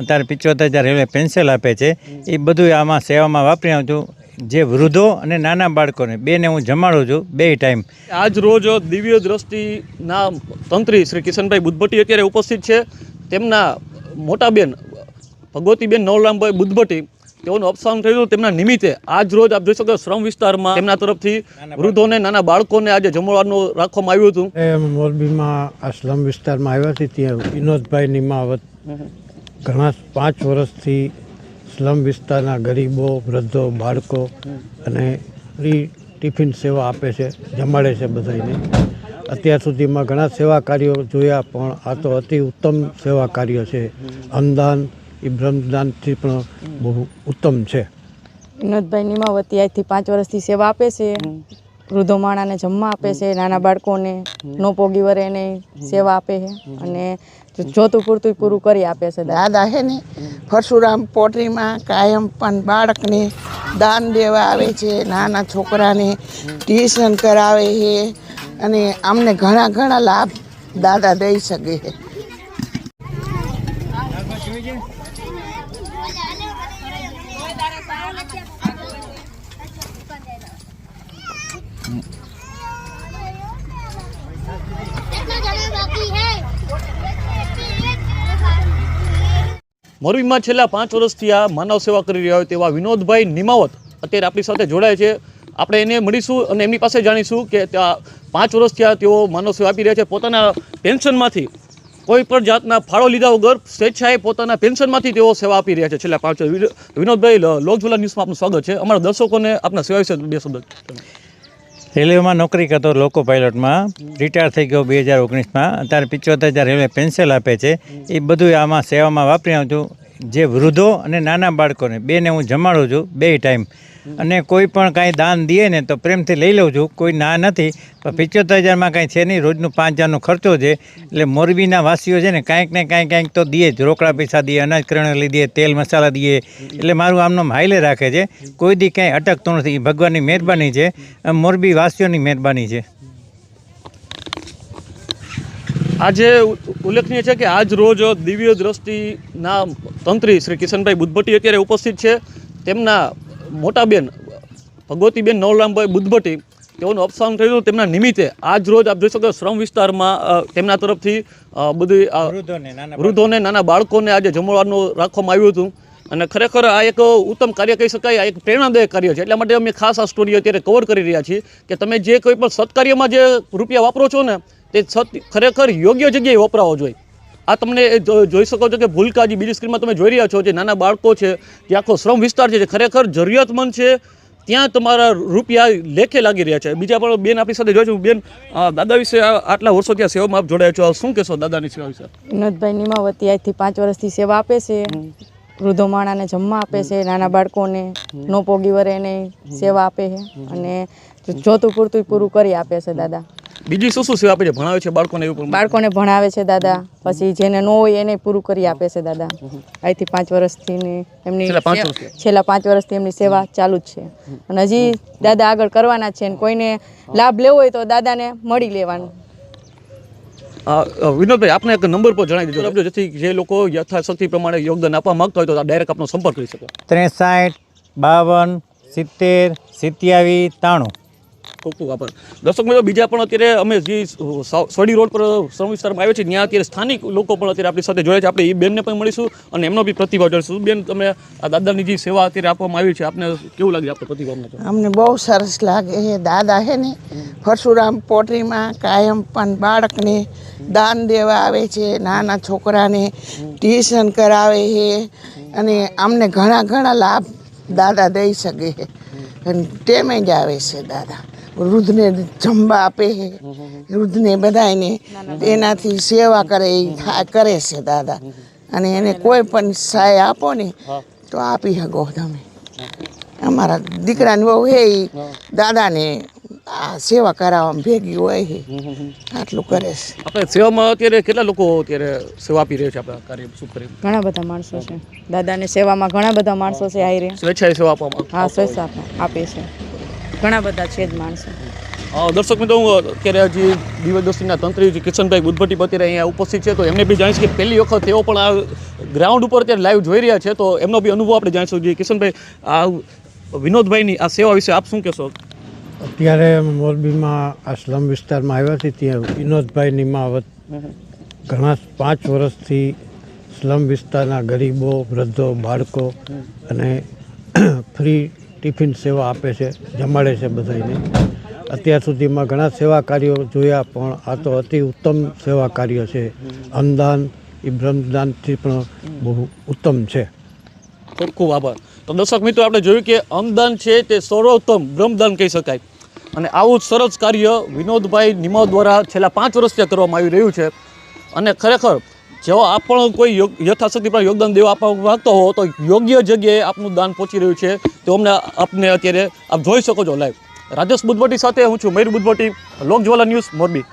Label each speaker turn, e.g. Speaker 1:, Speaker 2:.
Speaker 1: અત્યારે પિચોતેર હજાર railway pension આપે છે. એ બધું આમાં સેવામાં વાપરી આવ્યો છું. જે વૃદ્ધો અને નાના બાળકોને બેને હું જમાડું છું બે ટાઈમ
Speaker 2: આજ રોજ દિવ્ય દ્રષ્ટિના તંત્રી શ્રી કિશનભાઈ બુદ્ધભટ્ટી અત્યારે ઉપસ્થિત છે. તેમના મોટા બેન ભગવતીબેન નવરામભાઈ બુદ્ધભટ્ટી તેઓનું અપસાન થયું હતું તેમના નિમિત્તે. આજ રોજ આપ જોઈ શકો શ્રમ વિસ્તારમાં તેમના તરફથી વૃદ્ધોને નાના બાળકોને આજે જમવાનું રાખવામાં આવ્યું હતું.
Speaker 3: મોરબીમાં આ સ્લમ વિસ્તારમાં આવ્યા હતી ત્યાં વિનોદભાઈ નિમાવત ઘણા પાંચ વર્ષથી સ્લમ વિસ્તારના ગરીબો વૃદ્ધો બાળકો અને ફ્રી ટિફિન સેવા આપે છે જમાડે છે બધાને અત્યાર સુધીમાં ઘણા સેવા કાર્યો જોયા પણ આ તો અતિ ઉત્તમ સેવા કાર્ય છે. અન્નદાન એ બ્રહ્મદાનથી પણ બહુ ઉત્તમ છે.
Speaker 4: વિનોદભાઈ નિમાવતી આજથી પાંચ વર્ષથી સેવા આપે છે. વૃદ્ધો માણાને જમવા આપે છે નાના બાળકોને નો પોગી વરે એને સેવા આપે છે અને જોતું પૂરતું પૂરું કરી આપે છે દાદા.
Speaker 5: છે ને પરશુરામ પોટરીમાં કાયમ પણ બાળકને દાન દેવા આવે છે નાના છોકરાને ટ્યુશન કરાવે છે અને અમને ઘણા ઘણા લાભ દાદા દઈ શકે છે.
Speaker 6: Gracias.
Speaker 2: મોરબીમાં છેલ્લા પાંચ વર્ષથી આ માનવ સેવા કરી રહ્યા હોય તેવા વિનોદભાઈ નિમાવત અત્યારે આપણી સાથે જોડાય છે. આપણે એને મળીશું અને એમની પાસે જાણીશું કે પાંચ વર્ષથી આ તેઓ માનવ સેવા આપી રહ્યા છે. પોતાના પેન્શનમાંથી કોઈ પણ જાતના ફાળો લીધા વગર સ્વેચ્છાએ પોતાના પેન્શનમાંથી તેઓ સેવા આપી રહ્યા છે. છેલ્લા પાંચ વિનોદભાઈ લોકઝુલા ન્યૂઝમાં આપનું સ્વાગત છે. અમારા દર્શકોને આપના સેવા વિશે બે શબ્દ.
Speaker 1: રેલવેમાં નોકરી કરતો લોકો પાયલોટમાં, રિટાયર થઈ ગયો બે હજાર ઓગણીસમાં, અત્યારે પિચોતેર હજાર રેલવે પેન્શન આપે છે. એ બધું આમાં સેવામાં વાપરી આવું છું જે વૃદ્ધો અને નાના બાળકોને, બેને હું જમાડું છું બે ટાઈમ અને કોઈ પણ કાંઈ દાન દે ને તો પ્રેમથી લઈ લઉં છું. કોઈ ના નથી પણ પિચોતેર હજારમાં કાંઈ છે નહીં, રોજનું પાંચ હજારનો ખર્ચો છે. એટલે મોરબીના વાસીઓ છે ને કાંઈક ને કાંઈક કાંઈક તો દે જ. રોકડા પૈસા દે અનાજ કરિયાણા લઈ દે તેલ મસાલા દે એટલે મારું આમનો હાઈલે રાખે છે. કોઈ દી કાંઈ અટકતું નથી. ભગવાનની મહેરબાની છે મોરબી વાસીઓની મહેરબાની છે.
Speaker 2: આજે ઉલ્લેખનીય છે કે આજ રોજ દિવ્ય દ્રષ્ટિના તંત્રી શ્રી કિશનભાઈ બુદ્ધભટ્ટી અત્યારે ઉપસ્થિત છે. તેમના મોટા બેન ભગવતીબેન નવરામભાઈ બુદ્ધભટ્ટી તેઓનું અપસાન થયું હતું તેમના નિમિત્તે. આજ રોજ આપ જોઈ શકો શ્રમ વિસ્તારમાં તેમના તરફથી બધી
Speaker 1: વૃદ્ધોને નાના
Speaker 2: વૃદ્ધોને નાના બાળકોને આજે જમવાનું રાખવામાં આવ્યું હતું. અને ખરેખર આ એક ઉત્તમ કાર્ય કહી શકાય આ એક પ્રેરણાદાયક કાર્ય છે. એટલા માટે અમે ખાસ આ સ્ટોરી અત્યારે કવર કરી રહ્યા છીએ કે તમે જે કોઈ પણ સત્કાર્યમાં જે રૂપિયા વાપરો છો ને તે સત ખરેખર યોગ્ય જગ્યાએ વપરાવો જોઈએ. આ તમને જોઈ શકો છો કે ભૂલકાજી બીજી સ્ક્રીનમાં તમે જોઈ રહ્યા છો જે નાના બાળકો છે જે આખો શ્રમ વિસ્તાર છે જે ખરેખર જરૂરિયાતમંદ છે ત્યાં તમારા રૂપિયા લેખે લાગી રહ્યા છે. બીજા પણ બેન આપણી સાથે જોઈશું બેન દાદા વિશે આટલા વર્ષો ત્યાં સેવામાં આપ જોડાયા છો. શું કહેશો દાદાની સેવા વિશે?
Speaker 4: વિનોદભાઈ નિમાવતી આજથી પાંચ વર્ષથી સેવા આપે છે. વૃદ્ધો માણાને જમવા આપે છે. નાના બાળકોને નો પોગી વરે એને સેવા આપે છે. અને જોતું પૂરતું પૂરું કરી આપે છે દાદા.
Speaker 2: બીજી શું શું સેવા આપે છે? ભણાવે છે બાળકોને એવું પણ?
Speaker 4: બાળકોને ભણાવે છે દાદા. પછી જેને ન હોય એને પૂરું કરી આપે છે દાદા. અહીંથી પાંચ વર્ષથી એમની
Speaker 2: છેલ્લા પાંચ વર્ષથી?
Speaker 4: છેલ્લા પાંચ વર્ષથી એમની સેવા ચાલુ જ છે. અને હજી દાદા આગળ કરવાના છે ને કોઈને લાભ લેવો હોય તો દાદાને મળી લેવાનું.
Speaker 2: વિનોદભાઈ આપને એક નંબર પર જણાવી દીધો. આપજો જેથી જે લોકો યથાશક્તિ પ્રમાણે યોગદાન આપવા માંગતા હોય તો ડાયરેક્ટ આપનો સંપર્ક કરી શકો.
Speaker 1: ત્રેસાઠ બાવન સિત્તેર સિત્યાવીસ ત્રાણું.
Speaker 2: ખૂબ ખૂબ આભાર દર્શક મિત્રો, બીજા પણ અત્યારે અમે જે સોડી રોડ પર શ્રમ વિસ્તારમાં આવ્યો છે ત્યાં અત્યારે સ્થાનિક લોકો પણ અત્યારે આપણી સાથે જોડાય છે. આપણે એ બેનને પણ મળીશું અને એમનો બી પ્રતિભાવ જોઈશું બેન, તમે આ દાદાની જે સેવા અત્યારે આપવામાં આવી છે, આપને કેવું લાગે આપણો પ્રતિભાવ
Speaker 5: અમને બહુ સરસ લાગે. છે દાદા છે ને, પરશુરામ પોટરીમાં કાયમ પણ બાળકને દાન દેવા આવે છે, નાના છોકરાને ટ્યુશન કરાવે છે અને અમને ઘણા ઘણા લાભ દાદા દઈ શકે છે. અને ટેમે જ આવે છે દાદા. વૃદ્ધને જમવા આપે છે. વૃદ્ધને બધાને એનાથી સેવા કરે કરે છે દાદા. અને એને કોઈ પણ સહાય આપો ને તો આપી શકો તમે. અમારા દીકરાની બહુ હે. દાદાને આ સેવા કરાવવામાં ભેગી હોય છે. આટલું કરે છે.
Speaker 2: આપણે સેવામાં અત્યારે કેટલા લોકો અત્યારે સેવા આપી રહ્યા છે આપણા કાર્ય શું કરી?
Speaker 4: ઘણા બધા માણસો છે. દાદાની સેવામાં ઘણા બધા માણસો છે આયરે
Speaker 2: સ્વેચ્છાએ સેવા આપવામાં
Speaker 4: હા સ્વેચ્છા આપે છે. ઘણા બધા છે જ માણસો.
Speaker 2: દર્શક મિત્રો હું અત્યારે હજી દિવસદર્શીના તંત્રી કિશનભાઈ બુદ્ધભટ્ટી અત્યારે અહીંયા ઉપસ્થિત છે તો એમને બી જાણીશ કે પહેલી વખત તેઓ પણ આ ગ્રાઉન્ડ ઉપર અત્યારે લાઈવ જોઈ રહ્યા છે તો એમનો બી અનુભવ આપણે જાણીશું. જે કિશનભાઈ આ વિનોદભાઈની આ સેવા વિશે આપ શું કહેશો?
Speaker 3: અત્યારે મોરબીમાં આ સ્લમ વિસ્તારમાં આવ્યા છે ત્યાં વિનોદભાઈની માવત ઘણા પાંચ વર્ષથી સ્લમ વિસ્તારના ગરીબો વૃદ્ધો બાળકો અને ફ્રી ટિફિન સેવા આપે છે, જમાડે છે બધાને અત્યાર સુધીમાં ઘણા સેવા કાર્યો જોયા, પણ આ તો અતિ ઉત્તમ સેવા કાર્ય છે. અન્નદાન એ બ્રહ્મદાનથી પણ બહુ ઉત્તમ છે.
Speaker 2: ખૂબ ખૂબ આભાર. તો દર્શક મિત્રો, આપણે જોયું કે અન્નદાન છે તે સર્વોત્તમ બ્રહ્મદાન કહી શકાય. અને આવું જ સરસ કાર્ય વિનોદભાઈ નિમાવ દ્વારા છેલ્લા પાંચ વર્ષથી કરવામાં આવી રહ્યું છે. અને ખરેખર જો આપ પણ કોઈ યથાશક્તિ પર યોગદાન દેવા આપવા માંગતો હો, તો યોગ્ય જગ્યાએ આપનું દાન પહોંચી રહ્યું છે. તો અમને આપને અત્યારે આપ જોઈ શકો છો લાઈવ રાજેશ બુદ્ધવટી સાથે હું છું, મયુર લોક લોકજ્વાલા ન્યૂઝ મોરબી.